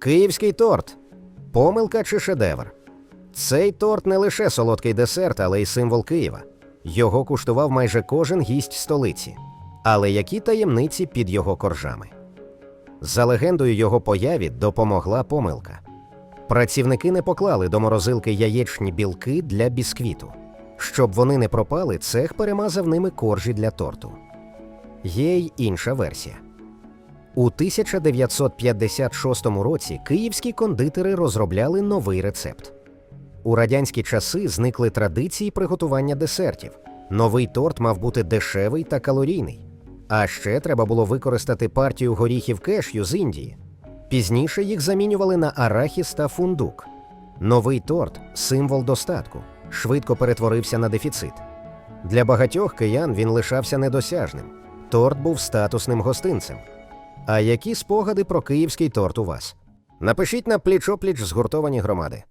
Київський торт. Помилка чи шедевр. Цей торт не лише солодкий десерт, але й символ Києва. Його куштував майже кожен гість столиці. Але які таємниці під його коржами? За легендою його появі допомогла помилка. Працівники не поклали до морозилки яєчні білки для бісквіту. Щоб вони не пропали, цех перемазав ними коржі для торту. Є й інша версія. У 1956 році київські кондитери розробляли новий рецепт. У радянські часи зникли традиції приготування десертів. Новий торт мав бути дешевий та калорійний. А ще треба було використати партію горіхів кешю з Індії. Пізніше їх замінювали на арахіс та фундук. Новий торт символ достатку, швидко перетворився на дефіцит. Для багатьох киян він лишався недосяжним. Торт був статусним гостинцем. А які спогади про київський торт у вас? Напишіть на пліч-опліч згуртовані громади.